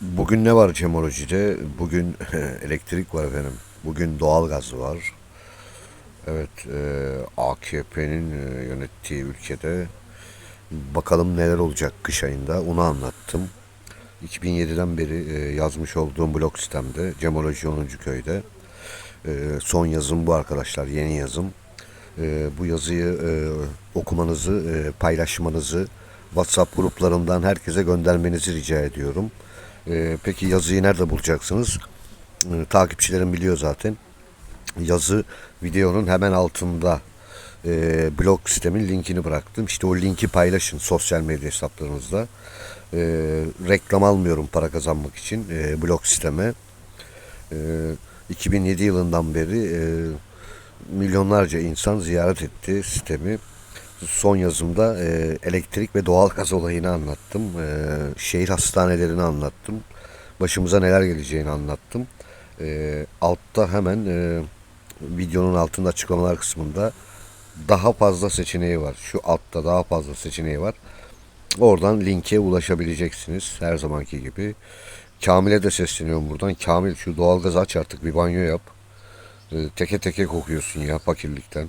Bugün ne var Cemolojide? Bugün elektrik var efendim. Bugün doğalgaz var. Evet, e, AKP'nin e, yönettiği ülkede bakalım neler olacak kış ayında onu anlattım. 2007'den beri e, yazmış olduğum blog sistemde Cemoloji 10. köyde. E, son yazım bu arkadaşlar, yeni yazım. E, bu yazıyı e, okumanızı, e, paylaşmanızı, WhatsApp gruplarından herkese göndermenizi rica ediyorum. E, peki yazıyı nerede bulacaksınız? E, takipçilerim biliyor zaten. Yazı videonun hemen altında e, blog sistemin linkini bıraktım. İşte o linki paylaşın sosyal medya hesaplarınızda. E, reklam almıyorum para kazanmak için e, blog sisteme. E, 2007 yılından beri e, milyonlarca insan ziyaret etti sistemi. Son yazımda e, elektrik ve doğalgaz olayını anlattım. E, şehir hastanelerini anlattım. Başımıza neler geleceğini anlattım. E, altta hemen e, videonun altında açıklamalar kısmında daha fazla seçeneği var. Şu altta daha fazla seçeneği var. Oradan linke ulaşabileceksiniz her zamanki gibi. Kamil'e de sesleniyorum buradan. Kamil şu doğalgazı aç artık bir banyo yap. E, teke teke kokuyorsun ya fakirlikten.